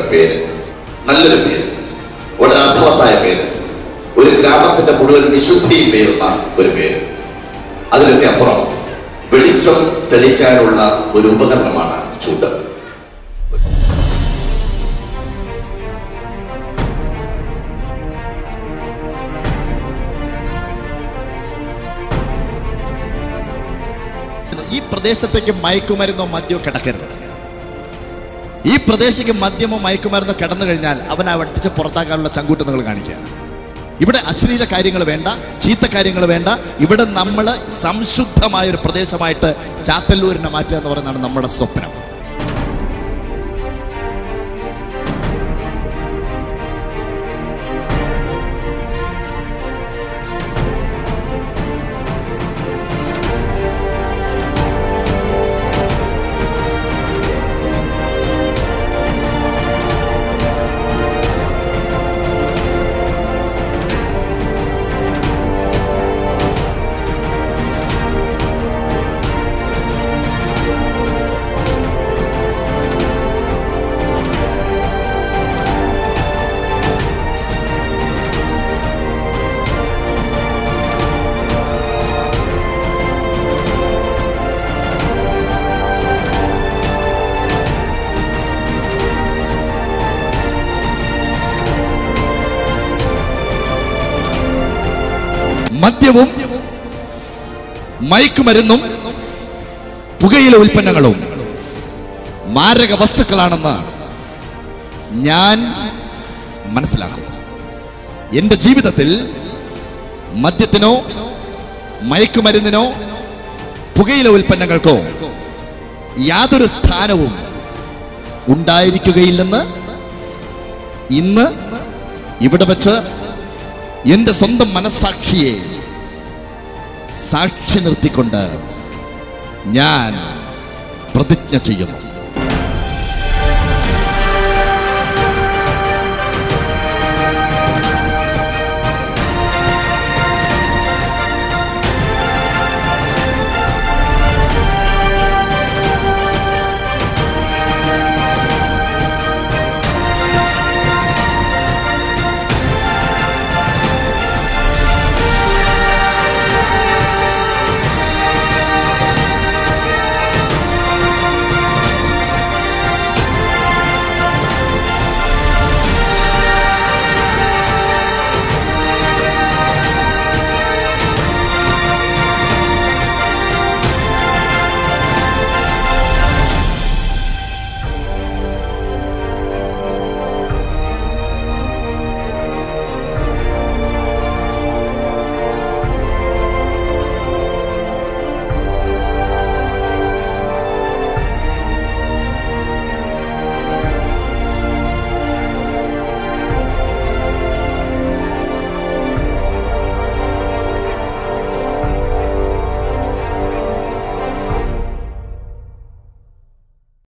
പേര്. നല്ലൊരു പേര്. വളരെ അർത്ഥവത്തായ പേര്. ഒരു ഗ്രാമത്തിന്റെ മുഴുവൻ വിശുദ്ധിയും പേരുന്ന ഒരു പേര്. അതിലൊക്കെ അപ്പുറം വെളിച്ചം തെളിക്കാനുള്ള ഒരു ഉപകരണമാണ് ചൂട് ഈ പ്രദേശത്തേക്ക് മയക്കുമരുന്നോ മദ്യോ കിടക്കരുത്. ഈ പ്രദേശത്തേക്ക് മദ്യമോ മയക്കുമരുന്നോ കിടന്നു കഴിഞ്ഞാൽ അവൻ വെട്ടിച്ച് പുറത്താക്കാനുള്ള ചങ്കൂട്ട് നിങ്ങൾ കാണിക്കുക. ഇവിടെ അശ്ലീല കാര്യങ്ങൾ വേണ്ട ചീത്ത കാര്യങ്ങൾ വേണ്ട. ഇവിടെ നമ്മൾ സംശുദ്ധമായ ഒരു പ്രദേശമായിട്ട് ചാത്തല്ലൂരിനെ മാറ്റുക എന്ന് പറയുന്നതാണ് നമ്മുടെ സ്വപ്നം. മദ്യവും മയക്കുമരുന്നും പുകയില ഉൽപ്പന്നങ്ങളും മാരക വസ്തുക്കളാണെന്ന് ഞാൻ മനസ്സിലാക്കും എന്റെ ജീവിതത്തിൽ മദ്യത്തിനോ മയക്കുമരുന്നിനോ പുകയില ഉൽപ്പന്നങ്ങൾക്കോ യാതൊരു സ്ഥാനവും ഉണ്ടായിരിക്കുകയില്ലെന്ന് ഇന്ന് ഇവിടെ വെച്ച് എന്റെ സ്വന്തം മനസ്സാക്ഷിയെ സാക്ഷി നിർത്തിക്കൊണ്ട് ഞാൻ പ്രതിജ്ഞ ചെയ്യുന്നു.